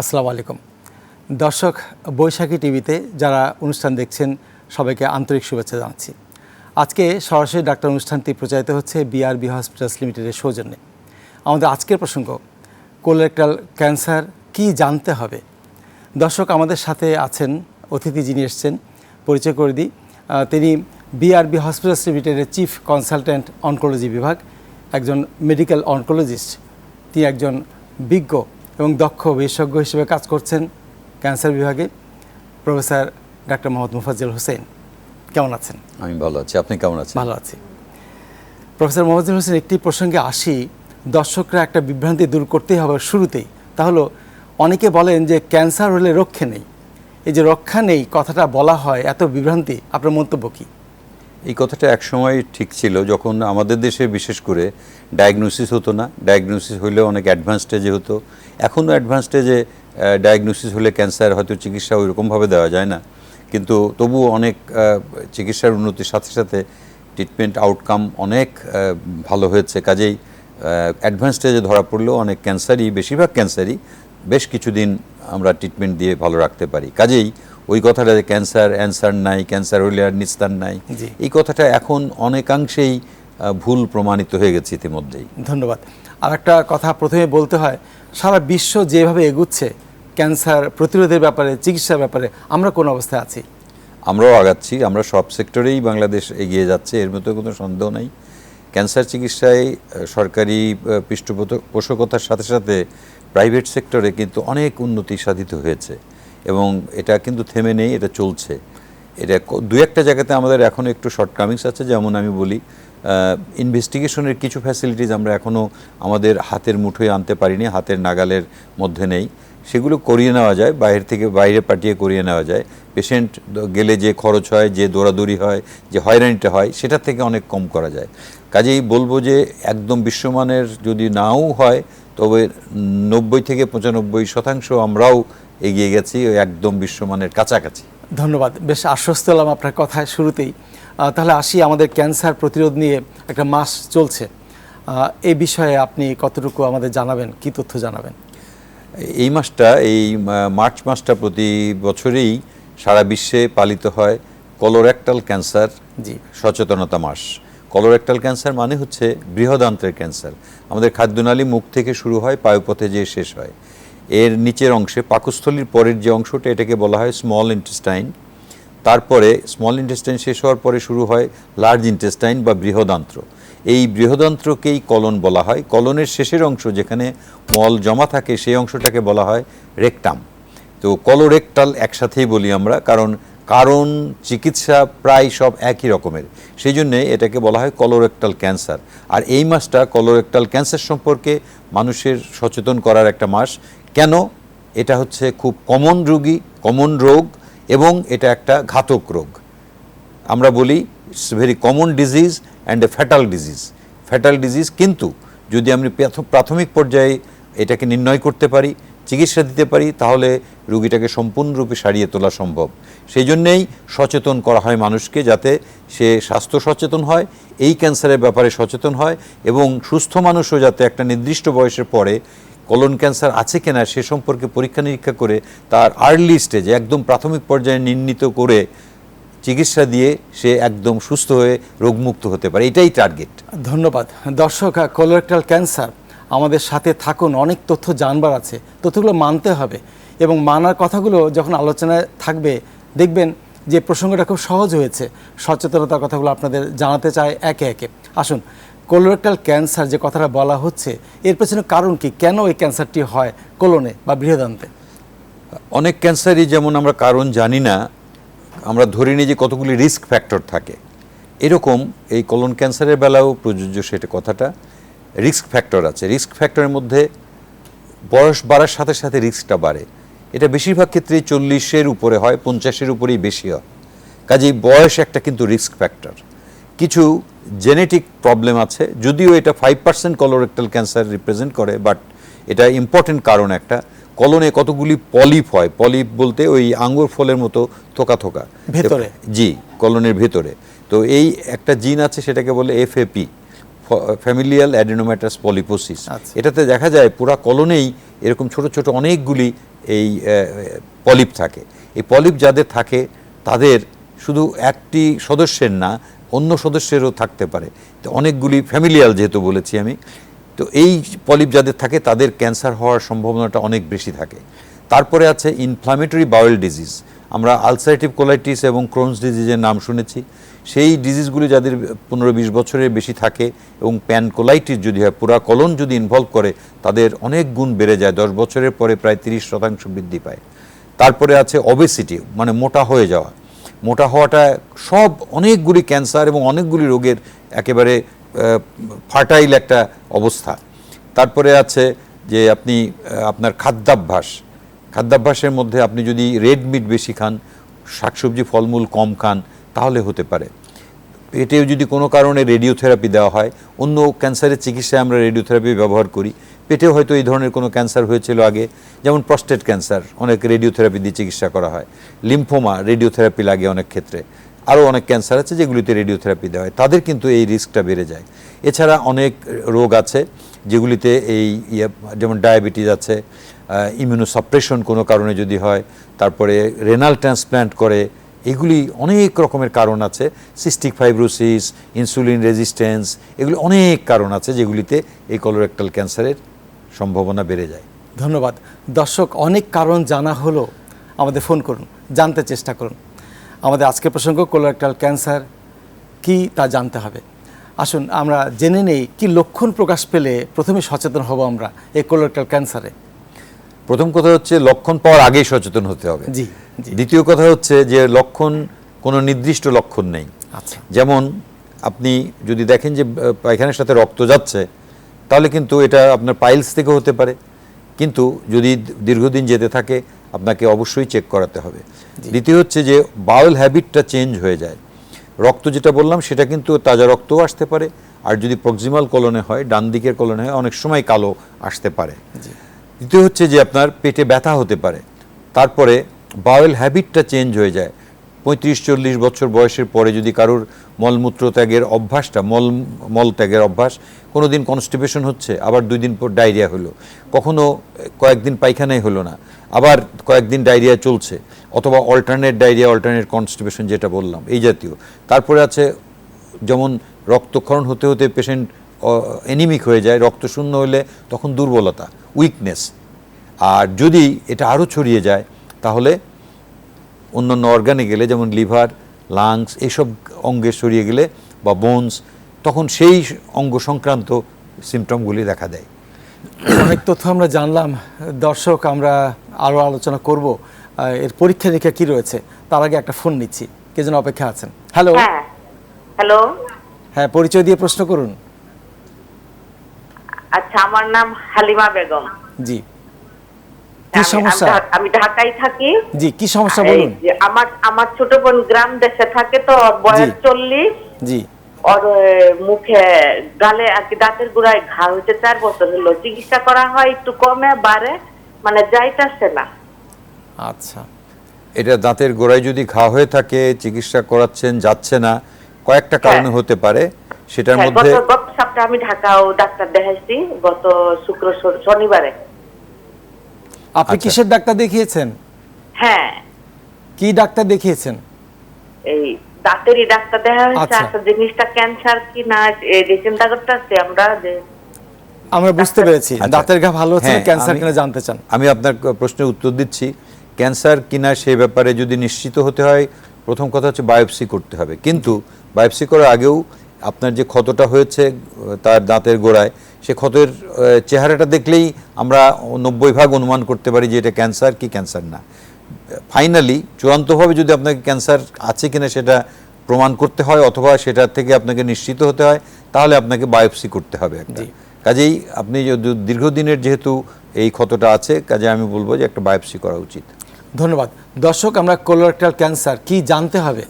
আসসালামু আলাইকুম। দর্শক, বৈশাখী টিভিতে যারা অনুষ্ঠান দেখছেন, সবাইকে আন্তরিক শুভেচ্ছা জানাচ্ছি। আজকে সরাসরি ডাক্তার অনুষ্ঠানটি প্রচারিত হচ্ছে বিআরবি হসপিটালস লিমিটেডের সৌজন্যে। আমাদের আজকের প্রসঙ্গ, কোলোরেক্টাল ক্যান্সার কি জানতে হবে? দর্শক, আমাদের সাথে আছেন অতিথি যিনি এসছেন, পরিচয় করে দিই। তিনি বিআরবি হসপিটালস লিমিটেডের চিফ কনসালট্যান্ট অনকোলজি বিভাগ, একজন মেডিকেল অনকোলজিস্ট। তিনি একজন বিজ্ঞ এবং দক্ষ বিশেষজ্ঞ হিসেবে কাজ করছেন ক্যান্সার বিভাগে প্রফেসর ডাক্তার মোহাম্মদ মুফাজ্জল হোসেন। কেমন আছেন? আমি ভালো আছি। আপনি কেমন আছেন? ভালো আছি। প্রফেসর মোহাম্মদ হোসেন একটি প্রসঙ্গে আসি। দর্শকরা একটা বিভ্রান্তি দূর করতেই হবে শুরুতেই। তাহলে অনেকে বলেন যে ক্যান্সার হলে রক্ষে নেই। এই যে রক্ষা নেই কথাটা বলা হয় এত বিভ্রান্তি আপনার মন্তব্য কী? এই কথাটা একসময় ঠিক ছিল, যখন আমাদের দেশে বিশেষ করে ডায়াগনোসিস হতো না। ডায়াগনোসিস হলে অনেক অ্যাডভান্স স্টেজে হতো। এখনও অ্যাডভান্স স্টেজে ডায়াগনোসিস হলে ক্যান্সার হয়তো চিকিৎসা ওইরকমভাবে দেওয়া যায় না। কিন্তু তবুও অনেক চিকিৎসার উন্নতির সাথে সাথে ট্রিটমেন্ট আউটকাম অনেক ভালো হয়েছে। কাজেই অ্যাডভান্স স্টেজে ধরা পড়লেও অনেক ক্যান্সারই বেশিরভাগ ক্যান্সারই বেশ কিছুদিন আমরা ট্রিটমেন্ট দিয়ে ভালো রাখতে পারি। কাজেই ওই কথাটা যে ক্যান্সার অ্যান্সার নাই ক্যান্সার হলে আর নিস্তার নাই। এই কথাটা এখন অনেকাংশেই ভুল প্রমাণিত হয়ে গেছে ইতিমধ্যেই। ধন্যবাদ। আর একটা কথা প্রথমে বলতে হয় সারা বিশ্ব যেভাবে এগুচ্ছে ক্যান্সার প্রতিরোধের ব্যাপারে চিকিৎসার ব্যাপারে আমরা কোন অবস্থায় আছি? আমরাও আগাচ্ছি আমরা সব সেক্টরেই বাংলাদেশ এগিয়ে যাচ্ছে এর মধ্যে কোনো সন্দেহ নাই। ক্যান্সার চিকিৎসায় সরকারি পৃষ্ঠপোষকতার সাথে সাথে প্রাইভেট সেক্টরে কিন্তু অনেক উন্নতি সাধিত হয়েছে। এবং এটা কিন্তু থেমে নেই, এটা চলছে। এটা দু একটা জায়গাতে আমাদের এখনও একটু শর্টকামিংস আছে, যেমন আমি বলি ইনভেস্টিগেশনের কিছু ফ্যাসিলিটিস আমরা এখনও আমাদের হাতের মুঠোয় আনতে পারিনি, হাতের নাগালের মধ্যে নেই। সেগুলো করিয়ে নেওয়া যায় বাইরে থেকে বাইরে পাঠিয়ে করিয়ে নেওয়া যায়। পেশেন্ট গেলে যে খরচ হয়, যে দৌড়াদৌড়ি হয়, যে হয়রানিটা হয়, সেটা থেকে অনেক কম করা যায়। কাজেই বলব যে, একদম বিশ্বমানের যদি নাও হয়, তবে নব্বই থেকে পঁচানব্বই শতাংশ আমরাও এগিয়ে গেছি ওই একদম বিশ্বমানের কাছাকাছি। ধন্যবাদ বেশ আশ্বস্ত হলাম আপনার কথায় শুরুতেই। তাহলে আসি আমাদের ক্যান্সার প্রতিরোধ নিয়ে একটা মাস চলছে। এই বিষয়ে আপনি কতটুকু আমাদের জানাবেন কি তথ্য জানাবেন? এই মাসটা এই মার্চ মাসটা প্রতি বছরেই সারা বিশ্বে পালিত হয় কলোরেক্টাল ক্যান্সার জি। সচেতনতা মাস। কলোরেক্টাল ক্যান্সার মানে হচ্ছে বৃহদান্ত্রের ক্যান্সার। আমাদের খাদ্যনালী মুখ থেকে শুরু হয় পায়ুপথে যেয়ে শেষ হয়। এর নিচের অংশে, পাকস্থলীর পরের যে অংশটা, এটাকে বলা হয় স্মল ইন্টেস্টাইন তারপরে স্মল ইন্টেস্টাইন শেষ হওয়ার পরে শুরু হয় লার্জ ইন্টেস্টাইন বা বৃহদান্ত্র। এই বৃহদান্ত্রকেই কলন বলা হয়। কলনের শেষের অংশ যেখানে মল জমা থাকে, সেই অংশটাকে বলা হয় রেকটাম তো কলোরেক্টাল একসাথেই বলি আমরা, কারণ কারণ, চিকিৎসা প্রায় সব একই রকমের। সেই জন্যে এটাকে বলা হয় কলোরেক্টাল ক্যান্সার আর এই মাসটা কলোরেক্টাল ক্যান্সার সম্পর্কে মানুষের সচেতন করার একটা মাস। কেন? এটা হচ্ছে খুব কমন রোগী কমন রোগ এবং এটা একটা ঘাতক রোগ। আমরা বলি it's very common disease and a fatal disease fatal disease কিন্তু যদি আমি প্রাথমিক পর্যায়ে এটাকে নির্ণয় করতে পারি, চিকিৎসা দিতে পারি, তাহলে রুগীটাকে সম্পূর্ণরূপে সারিয়ে তোলা সম্ভব। সেই জন্যেই সচেতন করা হয় মানুষকে যাতে সে স্বাস্থ্য সচেতন হয়, এই ক্যান্সারের ব্যাপারে সচেতন হয় এবং সুস্থ মানুষও যাতে একটা নির্দিষ্ট বয়সের পরে কলন ক্যান্সার আছে কিনা সে সম্পর্কে পরীক্ষা নিরীক্ষা করে তার আর্লি স্টেজে একদম প্রাথমিক পর্যায়ে নির্ণীত করে চিকিৎসা দিয়ে সে একদম সুস্থ হয়ে রোগমুক্ত হতে পারে। এটাই টার্গেট ধন্যবাদ। দর্শক কোলোরেক্টাল ক্যান্সার আমাদের সাথে থাকুন। অনেক তথ্য জানবার আছে। তথ্যগুলো মানতে হবে এবং মানার কথাগুলো যখন আলোচনায় থাকবে, দেখবেন যে প্রসঙ্গটা খুব সহজ হয়েছে। সচেতনতার কথাগুলো আপনাদের জানাতে চায় একে একে। আসুন কোলোরেক্টাল ক্যান্সার যে কথাটা বলা হচ্ছে, এর পেছনে কারণ কি? কেন এই ক্যান্সারটি হয় কোলনে বা বৃহদান্তে? অনেক ক্যান্সারই যেমন আমরা কারণ জানি না, আমরা ধরে নিই যে কতগুলি রিস্ক ফ্যাক্টর থাকে। এরকম এই কলন ক্যান্সারের বেলাও প্রযোজ্য সেটা কথাটা। রিস্ক ফ্যাক্টর আছে। রিস্ক ফ্যাক্টরের মধ্যে বয়স বাড়ার সাথে সাথে রিস্কটা বাড়ে। এটা বেশিরভাগ ক্ষেত্রেই চল্লিশের উপরে হয়, পঞ্চাশের উপরেই বেশি হয়। কাজেই বয়স একটা কিন্তু রিস্ক ফ্যাক্টর কিছু জেনেটিক প্রবলেম আছে যদিও এটা five percent colorectal cancer represent করে বাট এটা ইম্পর্টেন্ট কারণ একটা। কলনে কতগুলি পলিপ হয় পলিপ বলতে ওই আঙ্গুর ফলের মতো থোকা থোকা। ভেতরে? জি কলনের ভেতরে। তো এই একটা জিন আছে সেটাকে বলে এফএপি ফ্যামিলিয়াল অ্যাডিনোম্যাটাস পলিপোসিস। এটাতে দেখা যায় পুরা কলনেই এরকম ছোট ছোট অনেকগুলি এই পলিপ থাকে। এই পলিপ যাদের থাকে তাদের শুধু একটি সদস্যের না অন্য সদস্যেরও থাকতে পারে। তো অনেকগুলি ফ্যামিলিয়াল যেহেতু বলেছি আমি, তো এই পলিপ যাদের থাকে তাদের ক্যান্সার হওয়ার সম্ভাবনাটা অনেক বেশি থাকে। তারপরে আছে ইনফ্লামেটরি বাউল ডিজিজ আমরা আলসারেটিভ কোলাইটিস এবং ক্রোনস ডিজিজের নাম শুনেছি। সেই ডিজিজগুলি যাদের পনেরো বিশ বছরের বেশি থাকে এবং প্যানকোলাইটিস যদি হয়, পুরা কলন যদি ইনভলভ করে, তাদের অনেক গুণ বেড়ে যায়। দশ বছরের পরে প্রায় তিরিশ শতাংশ বৃদ্ধি পায়। তারপরে আছে অবেসিটি মানে মোটা হয়ে যাওয়া। মোটা হওয়াটা সব অনেকগুলি ক্যান্সার এবং অনেকগুলি রোগের একেবারে ফার্টাইল একটা অবস্থা। তারপরে আছে যে আপনি আপনার খাদ্যাভ্যাস। খাদ্যাভ্যাসের মধ্যে আপনি যদি রেড মিট বেশি খান, শাকসবজি, ফলমূল কম খান, তাহলে হতে পারে। পেটেও যদি কোনো কারণে রেডিওথেরাপি দেওয়া হয়, অন্য ক্যান্সারের চিকিৎসায় আমরা রেডিওথেরাপি ব্যবহার করি। পেটেও হয়তো এই ধরনের কোনো ক্যান্সার হয়েছিল আগে, যেমন প্রস্টেট ক্যান্সার অনেক রেডিওথেরাপি দিয়ে চিকিৎসা করা হয়। লিম্ফোমা রেডিওথেরাপি লাগে অনেক ক্ষেত্রে। আরও অনেক ক্যান্সার আছে যেগুলিতে রেডিওথেরাপি দেওয়া হয়। তাদের কিন্তু এই রিস্কটা বেড়ে যায়। এছাড়া অনেক রোগ আছে যেগুলিতে এই ইয়ে যেমন ডায়াবেটিস আছে ইমিউনোসাপ্রেশন কোনো কারণে যদি হয়, তারপরে রেনাল ট্রান্সপ্ল্যান্ট করে, এগুলি অনেক রকমের কারণ আছে। সিস্টিক ফাইব্রোসিস ইনসুলিন রেজিস্ট্যান্স এগুলি অনেক কারণ আছে যেগুলিতে এই কলোরেক্টাল ক্যান্সারের সম্ভাবনা বেড়ে যায়। ধন্যবাদ। দর্শক অনেক কারণ জানা হলো। আমাদের ফোন করুন জানতে চেষ্টা করুন। আমাদের আজকের প্রসঙ্গ কোলোরেক্টাল ক্যান্সার কি তা জানতে হবে। আসুন আমরা জেনে নেই কি লক্ষণ প্রকাশ পেলে প্রথমে সচেতন হব আমরা এই কোলোরেক্টাল ক্যান্সারে প্রথম কথা হচ্ছে লক্ষণ পাওয়ার আগেই সচেতন হতে হবে। জি জি। দ্বিতীয় কথা হচ্ছে যে লক্ষণ কোনো নির্দিষ্ট লক্ষণ নেই। আচ্ছা। যেমন আপনি যদি দেখেন যে পায়খানার সাথে রক্ত যাচ্ছে তাহলে কিন্তু এটা আপনার পাইলস থেকে হতে পারে। কিন্তু যদি দীর্ঘদিন যেতে থাকে আপনাকে অবশ্যই চেক করাতে হবে। দ্বিতীয় হচ্ছে যে বাউল হ্যাবিটটা চেঞ্জ হয়ে যায়। রক্ত যেটা বললাম সেটা কিন্তু তাজা রক্তও আসতে পারে। আর যদি প্রক্সিমাল কলনে হয় ডান দিকের কলনে হয় অনেক সময় কালো আসতে পারে। দ্বিতীয় হচ্ছে যে আপনার পেটে ব্যথা হতে পারে। তারপরে বাউল হ্যাবিটটা চেঞ্জ হয়ে যায়। পঁয়ত্রিশ চল্লিশ বছর বয়সের পরে যদি কারোর মলমূত্র ত্যাগের অভ্যাসটা, মল মল ত্যাগের অভ্যাস কোনো দিন কনস্টিপেশন হচ্ছে, আবার দুই দিন পর ডায়রিয়া হলো। কখনো কয়েকদিন পায়খানাই হলো না, আবার কয়েকদিন ডায়রিয়া চলছে, অথবা অল্টারনেট ডায়রিয়া অল্টারনেট কনস্টিপেশন যেটা বললাম, এই জাতীয়। তারপরে আছে যেমন রক্তক্ষরণ হতে হতে পেশেন্ট এনিমিক হয়ে যায়, রক্ত শূন্য হলে তখন দুর্বলতা উইকনেস আর যদি এটা আরও ছড়িয়ে যায়, তাহলে অন্যান্য অর্গানে গেলে যেমন লিভার লাংস এইসব অঙ্গে সরিয়ে গেলে বা বোনস তখন সেই অঙ্গ সংক্রান্ত সিমটমগুলি দেখা দেয়। অনেক তথ্য আমরা জানলাম। দর্শক আমরা আরও আলোচনা করব। আহ, এর পরীক্ষা নিরীক্ষা কি রয়েছে? তার আগে একটা ফোন নিচ্ছি। কে যেন অপেক্ষা আছেন? হ্যালো হ্যাঁ। হ্যালো হ্যাঁ পরিচয় দিয়ে প্রশ্ন করুন। আচ্ছা আমার নাম হালিমা বেগম। জি। কি সমস্যা? আমি ঢাকায় থাকি। জি কি সমস্যা বলুন? আমার আমার ছোট বোন গ্রাম দেশে থাকে তো বয়স জি। চল্লিশ। জি। ওর মুখে গালে আর কি দাঁতের গোড়ায় ঘা হয়েছে চার বছর হলো। চিকিৎসা করা হয় একটু কমে বাড়ে মানে যাইতাছে না। আচ্ছা। এটা দাঁতের গোড়ায় যদি ঘা হয়ে থাকে চিকিৎসা করাচ্ছেন যাচ্ছে না কয়েকটা কারণে হতে পারে। সেটার হ্যাঁ, মধ্যে গত গত সপ্তাহে আমি ঢাকাও ডাক্তার দেখাইছি গত শুক্র শনিবারে। আপনি আচ্ছা। কিসের ডাক্তার দেখিয়েছেন? হ্যাঁ। কি ডাক্তার দেখিয়েছেন? এই দাঁতেরই ডাক্তার দেখা হয়েছে আচ্ছা। আচ্ছা জিনিসটা ক্যান্সার কি না এই যে চিন্তা করতেছি আমরা যে আমরা বুঝতে পেরেছি। আচ্ছা। দাঁতের ঘা ভালো হচ্ছে হ্যাঁ, ক্যান্সার কিনা জানতে চান। আমি আপনার প্রশ্নের উত্তর দিচ্ছি। ক্যান্সার কিনা সে ব্যাপারে যদি নিশ্চিত হতে হয় প্রথম কথা হচ্ছে বায়োপসি করতে হবে। কিন্তু বায়োপসি করার আগেও আপনার যে ক্ষতটা হয়েছে তার দাঁতের গোড়ায় সে ক্ষতের চেহারাটা দেখলেই আমরা নব্বই ভাগ অনুমান করতে পারি যে এটা ক্যান্সার কি ক্যান্সার না। ফাইনালি চূড়ান্তভাবে যদি আপনাকে ক্যান্সার আছে কিনা সেটা প্রমাণ করতে হয় অথবা সেটা থেকে আপনাকে নিশ্চিত হতে হয় তাহলে আপনাকে বায়োপসি করতে হবে একটা। কাজেই আপনি যদি দীর্ঘদিনের যেহেতু এই ক্ষতটা আছে কাজে আমি বলব যে একটা বায়োপসি করা উচিত। ধন্যবাদ। দর্শক আমরা কোলোরেক্টাল ক্যান্সার কি জানতে হবে?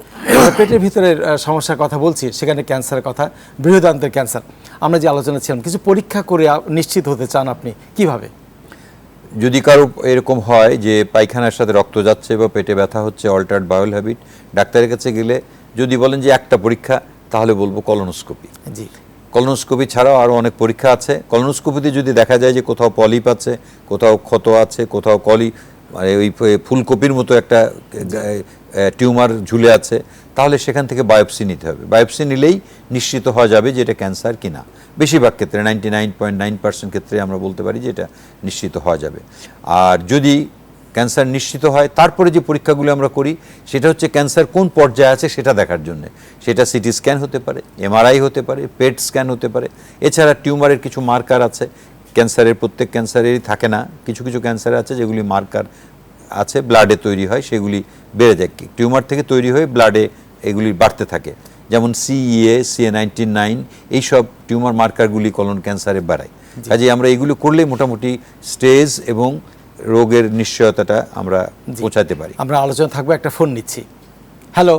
পেটের ভিতরের সমস্যার কথা বলছি সেখানে ক্যান্সারের কথা বৃহদান্তের ক্যান্সার। আমরা যে আলোচনা ছিলাম কিছু পরীক্ষা করে নিশ্চিত হতে চান আপনি কীভাবে? যদি কারও এরকম হয় যে পায়খানার সাথে রক্ত যাচ্ছে বা পেটে ব্যথা হচ্ছে অল্টার্ড বায়োল হ্যাবিট ডাক্তারের কাছে গেলে যদি বলেন যে একটা পরীক্ষা তাহলে বলব কলোনোস্কোপি জি। কলোনোস্কোপি ছাড়াও আরও অনেক পরীক্ষা আছে। কলোনোস্কোপিতে যদি দেখা যায় যে কোথাও পলিপ আছে কোথাও ক্ষত আছে কোথাও কলি মানে ওই ফুলকপির মতো একটা টিউমার ঝুলে আছে, তাহলে সেখান থেকে বায়োপসি নিতে হবে। বায়োপসি নিলেই নিশ্চিত হওয়া যাবে যে এটা ক্যান্সার কি না। বেশিরভাগ ক্ষেত্রে, ninety nine point nine percent ক্ষেত্রে আমরা বলতে পারি যে এটা নিশ্চিত হওয়া যাবে। আর যদি ক্যান্সার নিশ্চিত হয়, তারপরে যে পরীক্ষাগুলো আমরা করি, সেটা হচ্ছে ক্যান্সার কোন পর্যায়ে আছে সেটা দেখার জন্য। সেটা সিটি স্ক্যান হতে পারে, এমআরআই হতে পারে, পেট স্ক্যান হতে পারে। এছাড়া টিউমারের কিছু মার্কার আছে ক্যান্সারের প্রত্যেক ক্যান্সারেরই থাকে না। কিছু কিছু ক্যান্সার আছে যেগুলি মার্কার আছে ব্লাডে তৈরি হয় সেগুলি বেড়ে যায়। টিউমার থেকে তৈরি হয়ে ব্লাডে এগুলি বাড়তে থাকে। যেমন সিইএ সিএ নাইনটি নাইন এইসব টিউমার মার্কারগুলি কলন ক্যান্সারে বাড়ায়। কাজে আমরা এগুলো করলে মোটামুটি স্টেজ এবং রোগের নিশ্চয়তাটা আমরা পৌঁছাতে পারি। আমরা আলোচনা থাকব একটা ফোন নিচ্ছি। হ্যালো।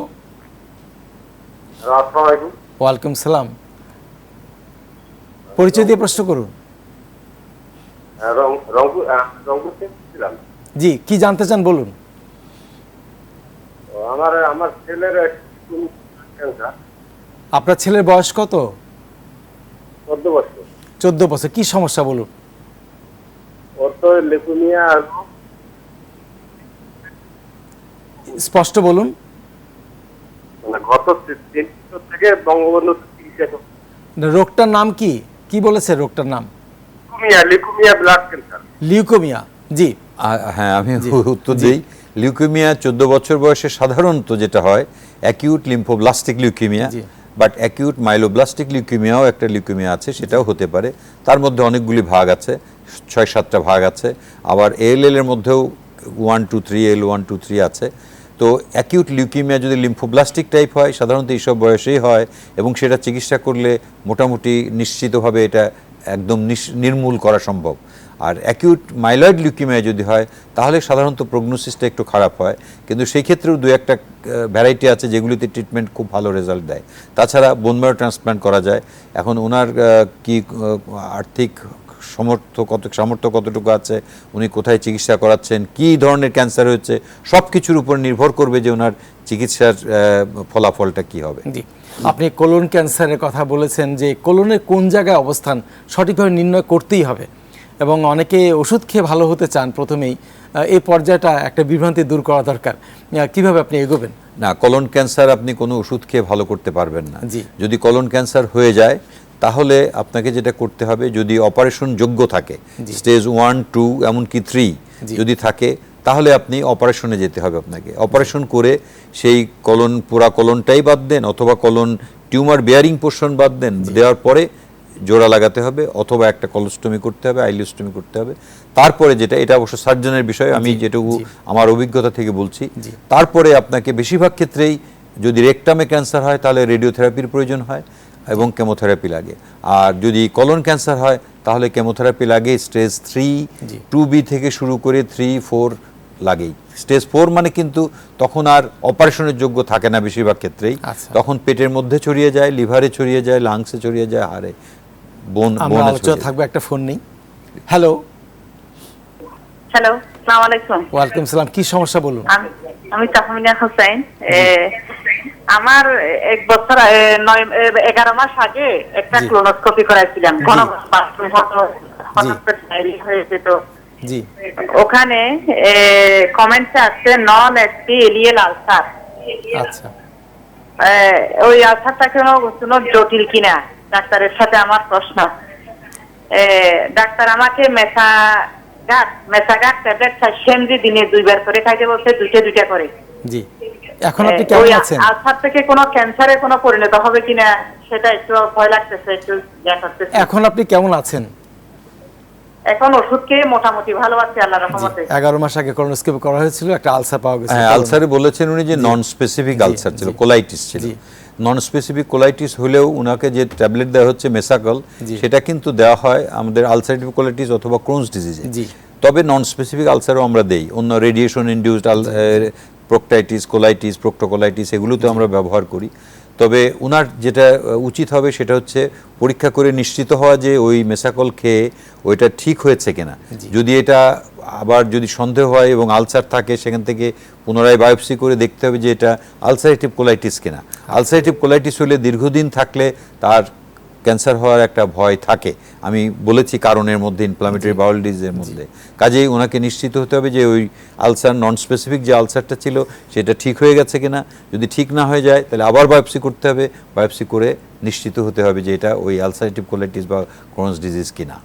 ওয়ালাইকুম সালাম। পরিচয় দিয়ে প্রশ্ন করুন। রংপুর রংপুর ছিলাম জি কি জানতে চান বলুন। আমার আমার ছেলের ক্যান্সার আপনার ছেলের বয়স কত? চোদ্দ বছর। চোদ্দ বছর কি সমস্যা বলুন। ওর তো লেকুমিয়া স্পষ্ট বলুন। মানে গত থেকে বঙ্গবন্ধু রোগটার নাম কি? কি বলেছে রোগটার নাম? Leukaemia leukaemia blood cancer leukaemia জি। হ্যাঁ আমি উত্তর দিই। লিউকেমিয়া চোদ্দ বছর বয়সে সাধারণত যেটা হয় acute lymphoblastic leukaemia. But acute myeloblastic লিউকেমিয়াও একটা লিউকেমিয়া আছে সেটাও হতে পারে। তার মধ্যে অনেকগুলি ভাগ আছে ছয় সাতটা ভাগ আছে। আবার এল এর মধ্যেও one two three L one two three আছে। তো অ্যাকিউট লিউকিমিয়া যদি লিম্ফোব্লাস্টিক টাইপ হয় সাধারণত এইসব বয়সেই হয় এবং সেটা চিকিৎসা করলে মোটামুটি নিশ্চিতভাবে এটা একদম নির্মূল করা সম্ভব। আর অ্যাকিউট মাইলয়েড লিউকিমিয়া যদি হয়, তাহলে সাধারণত প্রগনোসিসটা একটু খারাপ হয়। কিন্তু সেই ক্ষেত্রেও দু একটা ভ্যারাইটি আছে যেগুলিতে ট্রিটমেন্ট খুব ভালো রেজাল্ট দেয়। তাছাড়া বোনমেরো ট্রান্সপ্লান্ট করা যায়। এখন ওনার কি আর্থিক সমর্থ কত সামর্থ্য কতটুকু আছে উনি কোথায় চিকিৎসা করাচ্ছেন কি ধরনের ক্যান্সার হয়েছে সব কিছুর উপর নির্ভর করবে যে ওনার চিকিৎসার ফলাফলটা কি হবে। জি। আপনি কোলন ক্যান্সারের কথা বলেছেন যে কোলনের কোন জায়গায় অবস্থান সঠিকভাবে নির্ণয় করতেই হবে। এবং অনেকে ওষুধ খেয়ে ভালো হতে চান প্রথমেই এই পর্যায়টা একটা বিভ্রান্তি দূর করা দরকার। কীভাবে আপনি এগোবেন? না কলন ক্যান্সার আপনি কোনো ওষুধ খেয়ে ভালো করতে পারবেন না। জি। যদি কলন ক্যান্সার হয়ে যায় তাহলে আপনাকে যেটা করতে হবে যদি অপারেশন যোগ্য থাকে স্টেজ ওয়ান টু এমনকি থ্রি যদি থাকে তাহলে আপনি অপারেশনে যেতে হবে আপনাকে। অপারেশন করে সেই কলন পুরা কলনটাই বাদ দেন অথবা কলন টিউমার বেয়ারিং পোর্শন বাদ দেন দেওয়ার পরে জোড়া লাগাতে হবে অথবা একটা কলোস্টমি করতে হবে আইলিওস্টমি করতে হবে। তারপরে যেটা এটা অবশ্য সার্জনের বিষয় আমি যেটুকু আমার অভিজ্ঞতা থেকে বলছি। তারপরে আপনাকে বেশিরভাগ ক্ষেত্রেই যদি রেকটামে ক্যান্সার হয় তাহলে রেডিওথেরাপির প্রয়োজন হয়। এবং কেমোথেরাপি লাগে। আর যদি কলন ক্যান্সার হয় তাহলে কেমোথেরাপি লাগে স্টেজ থ্রি টু বি থেকে শুরু করে থ্রি ফোর লাগেই। স্টেজ ফোর মানে কিন্তু তখন আর অপারেশনের যোগ্য থাকে না বেশিরভাগ ক্ষেত্রেই। আচ্ছা। তখন পেটের মধ্যে ছড়িয়ে যায় লিভারে ছড়িয়ে যায় লাংসে ছড়িয়ে যায় হাড়ে বোন বোনে আলোচনা থাকবে একটা ফোন নেই। হ্যালো। হ্যালো সালাম আলাইকুম। ওয়ালাইকুম সালাম কি সমস্যা বলুন? আমি আমি তাহমিনা হোসেন আমার এক বছর নয় এগারো মাস আগে একটা। ক্লোনোস্কোপি করাইছিলাম। ওখানে কমেন্টে আসছে নন এসপি এলিয়েল আলসার আচ্ছা। ওই আলসারটা কোনো কোনো জটিল কিনা ডাক্তারের সাথে আমার প্রশ্ন। ডাক্তার আমাকে মেসা গাছ মেসা গাছ ট্যাবলেট দিনে দুইবার করে খাইতে বলছে দুইটা দুইটা করে। জি। এখন আপনি কেমন আছেন? আলসার থেকে কোনো ক্যান্সারে কোনো পরিণত হবে কিনা সেটা একটু ভয় লাগতেছে একটু এখন আপনি কেমন আছেন? এখন ওষুধ খেয়ে মোটামুটি ভালো আছি আল্লাহ রহমতে। এগারো মাস আগে কলোনোস্কোপি করা হয়েছিল একটা আলসার পাওয়া গেছে। হ্যাঁ আলসারে বলেছেন উনি যে নন স্পেসিফিক আলসার ছিল কোলাইটিস ছিল। নন স্পেসিফিক কোলাইটিস হলেও উনাকে যে ট্যাবলেট দেওয়া হচ্ছে মেসাকল সেটা কিন্তু দেওয়া হয় আমাদের আলসারেটিভ কোলাইটিস অথবা ক্রোনস ডিজিজে জি। তবে নন স্পেসিফিক আলসারও আমরা দেই অন্য radiation induced proctitis colitis proctocolitis এগুলোতে আমরা ব্যবহার করি। তবে উনার যেটা উচিত হবে সেটা হচ্ছে পরীক্ষা করে নিশ্চিত হওয়া যে ওই মেসাকল খেয়ে ওইটা ঠিক হয়েছে কিনা। যদি এটা আবার যদি সন্দেহ হয় এবং আলসার থাকে সেখান থেকে পুনরায় বায়োপসি করে দেখতে হবে যে এটা আলসারেটিভ কোলাইটিস কিনা। আলসারেটিভ কোলাইটিস হলে দীর্ঘদিন থাকলে তার ক্যান্সার হওয়ার একটা ভয় থাকে। আমি বলেছি কারণের মধ্যে ইনফ্লামেটরি বাউল ডিজিজের মধ্যে। কাজেই ওনাকে নিশ্চিত হতে হবে যে ওই আলসার নন স্পেসিফিক যে আলসারটা ছিল সেটা ঠিক হয়ে গেছে কিনা। যদি ঠিক না হয়ে যায় তাহলে আবার বায়োপসি করতে হবে। বায়োপসি করে নিশ্চিত হতে হবে যে এটা ওই আলসারেটিভ কোলাইটিস বা ক্রোনস ডিজিজ কিনা।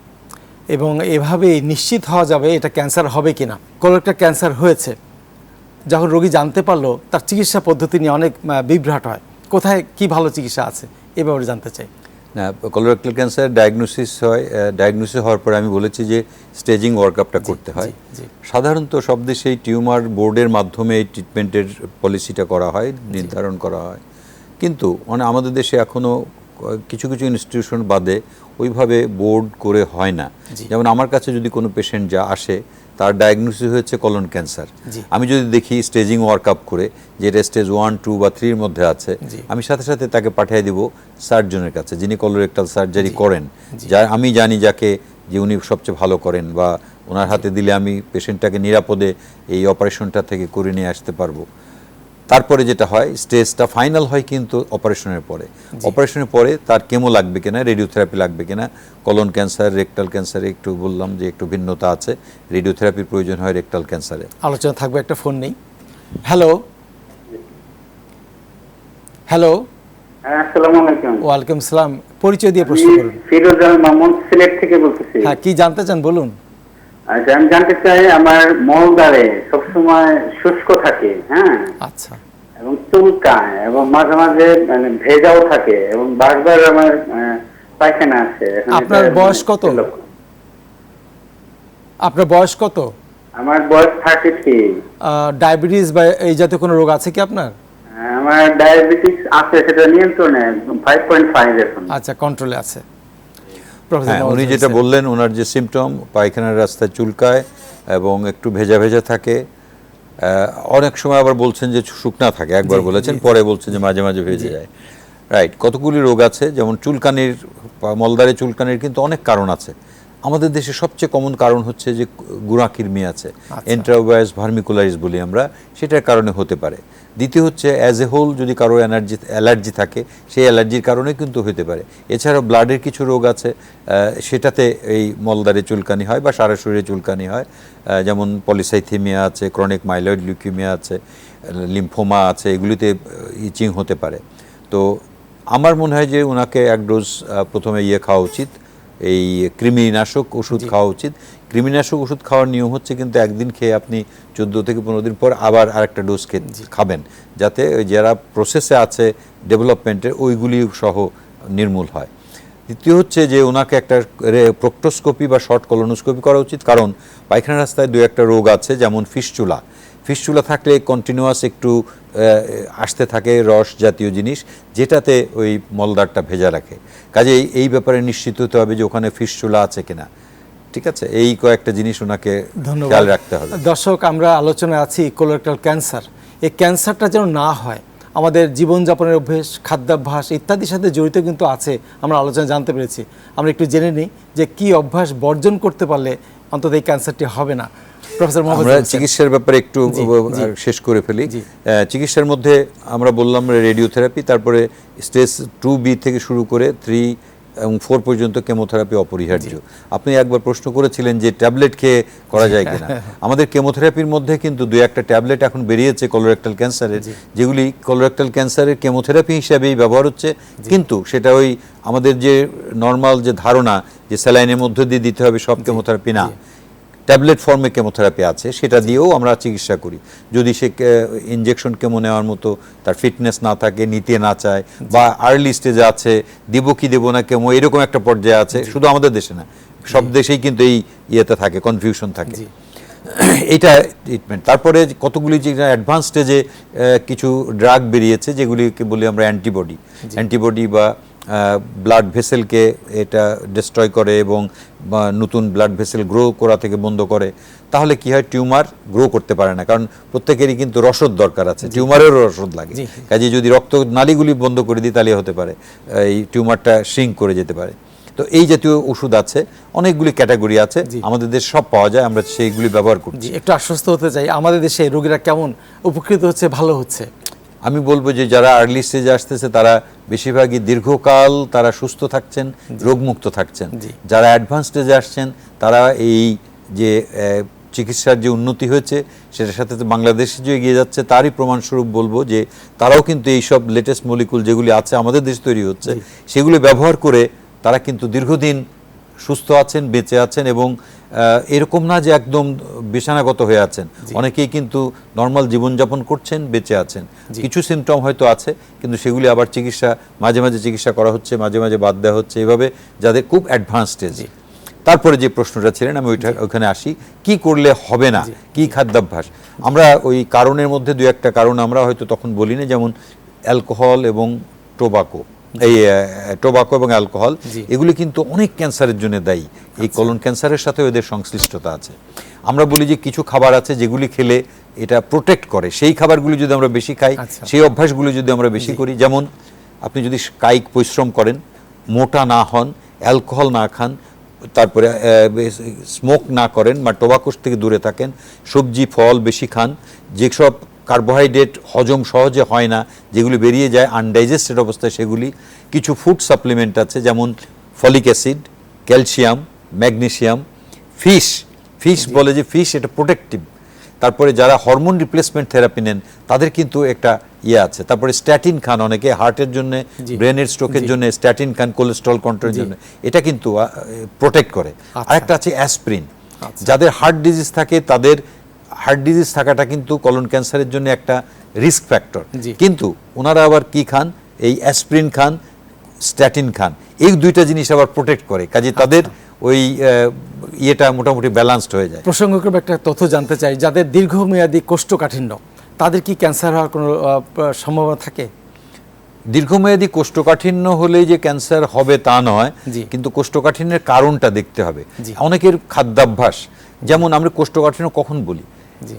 এবং এভাবে নিশ্চিত হওয়া যাবে এটা ক্যান্সার হবে কিনা। কোলোরেক্টাল ক্যান্সার হয়েছে। যখন রোগী জানতে পারল তার চিকিৎসা পদ্ধতি নিয়ে অনেক বিভ্রাট হয়। কোথায় কি ভালো চিকিৎসা আছে? এ ব্যাপারে জানতে চাই। কলোরেক্টাল ক্যান্সার ডায়াগনোসিস হয় ডায়াগনোসিস হওয়ার পরে আমি বলেছি যে স্টেজিং ওয়ার্কআপটা করতে হয়। সাধারণত সব দেশেই টিউমার বোর্ডের মাধ্যমে এই ট্রিটমেন্টের পলিসিটা করা হয় নির্ধারণ করা হয়। কিন্তু মানে আমাদের দেশে এখনও কিছু কিছু ইনস্টিটিউশন বাদে ওইভাবে বোর্ড করে হয় না। যেমন আমার কাছে যদি কোনো পেশেন্ট যা আসে তার ডায়াগনোসিস হয়েছে কলন ক্যান্সার আমি যদি দেখি স্টেজিং ওয়ার্ক আপ করে যেটা স্টেজ ওয়ান টু বা থ্রির মধ্যে আছে আমি সাথে সাথে তাকে পাঠিয়ে দিব সার্জনের কাছে যিনি কলোরেক্টাল সার্জারি করেন। যা আমি জানি যাকে যে উনি সবচেয়ে ভালো করেন বা ওনার হাতে দিলে আমি পেশেন্টটাকে নিরাপদে এই অপারেশনটা থেকে করে নিয়ে আসতে পারব। তারপরে যেটা হয় স্টেজটা ফাইনাল হয় কিন্তু অপারেশনের পরে। অপারেশনের পরে তার কেমো লাগবে কিনা রেডিওথেরাপি লাগবে কিনা কলন ক্যান্সার রেকটাল ক্যান্সারে একটু বললাম যে একটু ভিন্নতা আছে রেডিওথেরাপির প্রয়োজন হয় রেকটাল ক্যান্সারে আলোচনা থাকবে একটা ফোন নেই। হ্যালো হ্যালো হ্যাঁ, আসসালামু আলাইকুম। ওয়ালাইকুম সালাম। পরিচয় দিয়ে প্রশ্ন করুন। ফিরোজ আল মামুন সিলেট থেকে বলতেছি। হ্যাঁ কি জানতে চান বলুন। আচ্ছা আমি জানতে চাই আমার মলদারে সবসময় শুষ্ক থাকে হ্যাঁ? আচ্ছা। এবং চুলকায় এবং মাঝে মাঝে মানে ভেজাও থাকে এবং বারবার আমার পায়খানা আছে। আপনার বয়স কত? আপনার বয়স কত? আমার বয়স থার্টি থ্রি ডায়াবেটিস বা এই জাতীয় কোনো রোগ আছে কি আপনার? আমার ডায়াবেটিস আছে সেটা নিয়ন্ত্রণে ফাইভ পয়েন্ট ফাইভ এখন। আচ্ছা কন্ট্রোলে আছে। হ্যাঁ উনি যেটা বললেন ওনার যে সিমটম পায়খানার রাস্তায় চুলকায় এবং একটু ভেজা ভেজা থাকে অনেক সময় আবার বলছেন যে শুকনা থাকে একবার বলেছেন পরে বলছেন যে মাঝে মাঝে ভেজে যায়। রাইট কতগুলি রোগ আছে? যেমন চুলকানির বা মলদারে চুলকানির কিন্তু অনেক কারণ আছে। আমাদের দেশে সবচেয়ে কমন কারণ হচ্ছে যে গুঁড়া কৃমি আছে এন্ট্রাওভায়াস ভার্মিকুলারিস বলি আমরা সেটার কারণে হতে পারে। দ্বিতীয় হচ্ছে অ্যাজ এ হোল যদি কারও এনার্জি অ্যালার্জি থাকে সেই অ্যালার্জির কারণে কিন্তু হতে পারে। এছাড়াও ব্লাডের কিছু রোগ আছে সেটাতে এই মলদারে চুলকানি হয় বা সারা শরীরে চুলকানি হয়। যেমন পলিসাইথেমিয়া আছে ক্রনিক মাইলয়েড লিউকিমিয়া আছে লিম্ফোমা আছে এগুলিতে ইচিং হতে পারে। তো আমার মনে হয় যে ওনাকে এক ডোজ প্রথমে ইয়ে খাওয়া উচিত। এই কৃমিনাশক ওষুধ খাওয়া উচিত। কৃমিনাশক ওষুধ খাওয়ার নিয়ম হচ্ছে কিন্তু একদিন খেয়ে আপনি চোদ্দ থেকে পনেরো দিন পর আবার আরেকটা ডোজ খাবেন যাতে ওই যারা প্রসেসে আছে ডেভেলপমেন্টের ওইগুলি সহ নির্মূল হয়। দ্বিতীয় হচ্ছে যে ওনাকে একটা প্রোক্টোস্কোপি বা শর্ট কলোনোস্কোপি করা উচিত কারণ পায়খানা রাস্তায় দু একটা রোগ আছে যেমন ফিসচুলা। ফিসচুলা থাকলে কন্টিনিউয়াস একটু আসতে থাকে রস জাতীয় জিনিস যেটাতে ওই মলদারটা ভেজা রাখে। কাজেই এই ব্যাপারে নিশ্চিত হতে হবে যে ওখানে ফিসচুলা আছে কিনা। ঠিক আছে? এই কয়েকটা জিনিস ওনাকে ধন্যবাদ। খেয়াল রাখতে হবে। দর্শক আমরা আলোচনায় আছি কোলোরেক্টাল ক্যান্সার এই ক্যান্সারটা যেন না হয় আমাদের জীবনযাপনের অভ্যেস খাদ্যাভ্যাস ইত্যাদির সাথে জড়িত কিন্তু আছে আমরা আলোচনা জানতে পেরেছি। আমরা একটু জেনে নিই যে কি অভ্যাস বর্জন করতে পারলে অন্তত এই ক্যান্সারটি হবে না। আমরা চিকিৎসার ব্যাপারে একটু শেষ করে ফেলি। চিকিৎসার মধ্যে আমরা বললাম রেডিওথেরাপি তারপরে স্টেজ টু বি থেকে শুরু করে থ্রি এবং ফোর পর্যন্ত কেমোথেরাপি অপরিহার্য। আপনি একবার প্রশ্ন করেছিলেন যে ট্যাবলেট খেয়ে করা যায় কিনা। আমাদের কেমোথেরাপির মধ্যে কিন্তু দুই একটা ট্যাবলেট এখন বেরিয়েছে কলোরেক্টাল ক্যান্সারের। যেগুলি কলোরেক্টাল ক্যান্সারের কেমোথেরাপি হিসাবেই ব্যবহার হচ্ছে। কিন্তু সেটা ওই আমাদের যে নর্মাল যে ধারণা যে স্যালাইনের মধ্যে দিয়ে দিতে হবে সব কেমোথেরাপি না। ট্যাবলেট ফর্মে কেমোথেরাপি আছে সেটা দিয়েও আমরা চিকিৎসা করি। যদি সে ইনজেকশন কেমো নেওয়ার মতো তার ফিটনেস না থাকে নিতে না চায় বা আর্লি স্টেজে আছে দিব কি দেবো না কেমো এরকম একটা পর্যায়ে আছে শুধু আমাদের দেশে না সব দেশেই কিন্তু এই ইয়েতে থাকে কনফিউশন থাকে। এটা ট্রিটমেন্ট তারপরে কতগুলি যে অ্যাডভান্স স্টেজে কিছু ড্রাগ বেরিয়েছে যেগুলিকে বলি আমরা অ্যান্টিবডি অ্যান্টিবডি বা ব্লাড ভেসেলকে এটা ডিস্ট্রয় করে এবং নতুন ব্লাড ভেসেল গ্রো করা থেকে বন্ধ করে তাহলে কি হয়? টিউমার গ্রো করতে পারে না। কারণ প্রত্যেকেরই কিন্তু রসদ দরকার আছে। টিউমারেরও রসদ লাগে। কাজে যদি রক্ত নালীগুলি বন্ধ করে দিই তাহলে হতে পারে এই টিউমারটা শ্রিঙ্ক করে যেতে পারে। তো এই জাতীয় ওষুধ আছে অনেকগুলি ক্যাটাগরি আছে। আমাদের দেশে সব পাওয়া যায় আমরা সেইগুলি ব্যবহার করছি। একটু আশ্বস্ত হতে চাই। আমাদের দেশে রোগীরা কেমন? উপকৃত হচ্ছে ভালো হচ্ছে? আমি বলব যে যারা আর্লি স্টেজে আসতেছে তারা বেশিরভাগই দীর্ঘকাল তারা সুস্থ থাকছেন রোগমুক্ত থাকছেন। যারা অ্যাডভান্স স্টেজে আসছেন তারা এই যে চিকিৎসার যে উন্নতি হয়েছে সেটার সাথে তো বাংলাদেশে যে এগিয়ে যাচ্ছে তারই প্রমাণস্বরূপ বলব যে তারাও কিন্তু এই সব লেটেস্ট মলিকুল যেগুলি আছে আমাদের দেশে তৈরি হচ্ছে সেগুলো ব্যবহার করে তারা কিন্তু দীর্ঘদিন সুস্থ আছেন বেঁচে আছেন এবং এরকম না যে একদম বিছানাগত হয়ে আছেন। অনেকেই কিন্তু নর্মাল জীবনযাপন করছেন বেঁচে আছেন। কিছু সিমটম হয়তো আছে কিন্তু সেগুলি আবার চিকিৎসা মাঝে মাঝে চিকিৎসা করা হচ্ছে মাঝে মাঝে বাদ দেওয়া হচ্ছে এভাবে যাদের খুব অ্যাডভান্স স্টেজ তারপরে যে প্রশ্নটা ছিলেন আমি ওইটা ওখানে আসি কি করলে হবে না? কি খাদ্যাভ্যাস? আমরা ওই কারণের মধ্যে দু একটা কারণ আমরা হয়তো তখন বলি না যেমন অ্যালকোহল এবং টোবাকো এই টোবাকো এবং অ্যালকোহল এগুলি কিন্তু অনেক ক্যান্সারের জন্য দায়ী। এই কলন ক্যান্সারের সাথে এদের সংশ্লিষ্টতা আছে। আমরা বলি যে কিছু খাবার আছে যেগুলি খেলে এটা প্রোটেক্ট করে। সেই খাবারগুলি যদি আমরা বেশি খাই আচ্ছা। সেই অভ্যাসগুলি যদি আমরা বেশি করি যেমন আপনি যদি কায়িক পরিশ্রম করেন মোটা না হন অ্যালকোহল না খান তারপরে স্মোক না করেন বা টোবাকোস থেকে দূরে থাকেন সবজি ফল বেশি খান যেসব কার্বোহাইড্রেট হজম সহজে হয় না যেগুলি বেরিয়ে যায় আনডাইজেস্টেড অবস্থায় সেগুলি কিছু ফুড সাপ্লিমেন্ট আছে যেমন folic acid calcium magnesium fish fish বলে যে ফিশ এটা প্রোটেক্টিভ তারপরে যারা হরমোন রিপ্লেসমেন্ট থেরাপি নেন তাদের কিন্তু একটা ইয়ে আছে তারপরে স্ট্যাটিন খান অনেকে হার্টের জন্য ব্রেনের স্ট্রোকের। জন্য স্ট্যাটিন খান কোলেস্ট্রল কন্ট্রোলের। জন্য এটা কিন্তু প্রোটেক্ট করে আচ্ছা। আরেকটা আছে অ্যাসপ্রিন আচ্ছা। যাদের হার্ট ডিজিজ থাকে তাদের হার্ট ডিজিজ থাকাটা কিন্তু কলন ক্যান্সারের জন্য একটা রিস্ক ফ্যাক্টর। কিন্তু ওনারা আবার কি খান? এই অ্যাসপ্রিন খান স্ট্যাটিন খান। এই দুইটা জিনিস আবার প্রোটেক্ট করে। কাজে তাদের ওই ইয়েটা মোটামুটি ব্যালান্সড হয়ে যায়। প্রসঙ্গক্রমে একটা তথ্য জানতে চাই। যাদের দীর্ঘমেয়াদী কোষ্ঠকাঠিন্য তাদের কি ক্যান্সার হওয়ার কোনো সম্ভাবনা থাকে? দীর্ঘমেয়াদী কোষ্ঠকাঠিন্য হলেই যে ক্যান্সার হবে তা নয়। কিন্তু কোষ্ঠকাঠিন্যের কারণটা দেখতে হবে। অনেকের খাদ্যাভ্যাস যেমন আমরা কোষ্ঠকাঠিন্য কখন বলি।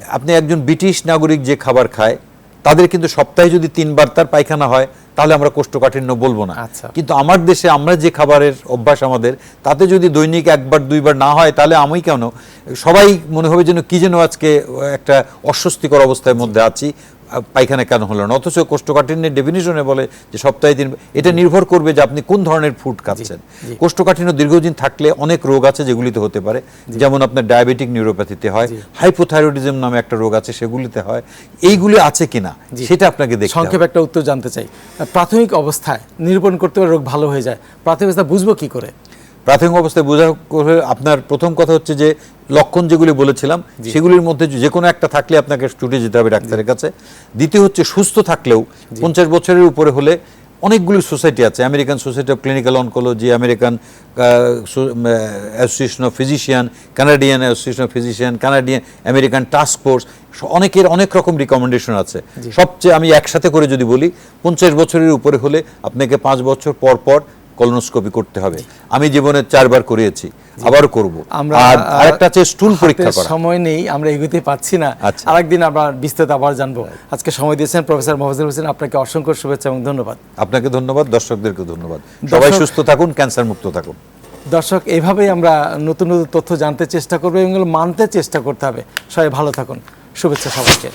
আপনি একজন ব্রিটিশ নাগরিক যে খাবার খায় তাদের কিন্তু সপ্তাহে যদি তিনবার তার পায়খানা হয় তাহলে আমরা কোষ্ঠকাঠিন্য বলব না। আচ্ছা। কিন্তু আমার দেশে আমরা যে খাবারের অভ্যাস আমাদের তাতে যদি দৈনিক একবার দুইবার না হয় তাহলে আমি কেন? সবাই মনে হবে যেন কি যেন আজকে একটা অস্বস্তিকর অবস্থার মধ্যে আছি। পায়খানা কেন হলো না? অথচ কোষ্ঠকাঠিন্যের ডেফিনিশনে বলে যে সপ্তাহে দিন এটা নির্ভর করবে যে আপনি কোন ধরনের ফুড খাচ্ছেন। কোষ্ঠকাঠিন্য দীর্ঘদিন থাকলে অনেক রোগ আছে যেগুলিতে হতে পারে। যেমন আপনার ডায়াবেটিক নিউরোপ্যাথিতে হয় হাইপোথাইরয়েডিজম নামে একটা রোগ আছে সেগুলিতে হয়। এইগুলি আছে কিনা। সেটা আপনাকে দেখতে হবে। সংক্ষেপে একটা উত্তর জানতে চাই। প্রাথমিক অবস্থায় নিরূপণ করতে পারে রোগ ভালো হয়ে যায়। প্রাথমিক অবস্থা বুঝব কি করে? প্রাথমিক অবস্থায় বোঝা করে আপনার প্রথম কথা হচ্ছে যে লক্ষণ যেগুলি বলেছিলাম সেগুলির মধ্যে যে কোনো একটা থাকলে আপনাকে ছুটে যেতে হবে ডাক্তারের কাছে। দ্বিতীয় হচ্ছে সুস্থ থাকলেও পঞ্চাশ বছরের উপরে হলে অনেকগুলি সোসাইটি আছে American society of clinical oncology American association of physician Canadian association of physician Canadian American task force অনেকের অনেক রকম রিকমেন্ডেশন আছে। সবচেয়ে আমি একসাথে করে যদি বলি পঞ্চাশ বছরের উপরে হলে আপনাকে পাঁচ বছর পর পর কলোনোস্কোপি করতে হবে। আমি জীবনে চারবার করিয়েছি আবারও করব। আমরা আর আরেকটা আছে স্টুল পরীক্ষা করা। সময় নেই আমরা এগোতে পাচ্ছি না। আচ্ছা। আরেকদিন আমরা বিস্তারিত আবার জানব। আজকে সময় দিয়েছেন প্রফেসর মফজুল হোসেন আপনাকে অসংখ্য শুভেচ্ছা এবং ধন্যবাদ। আপনাকে ধন্যবাদ দর্শকদেরকে ধন্যবাদ। সবাই সুস্থ থাকুন ক্যান্সার মুক্ত থাকুন। দর্শক এভাবেই আমরা নতুন নতুন তথ্য জানতে চেষ্টা করব এবং মানতে চেষ্টা করতে হবে। সবাই ভালো থাকুন। শুভেচ্ছা সবাইকে।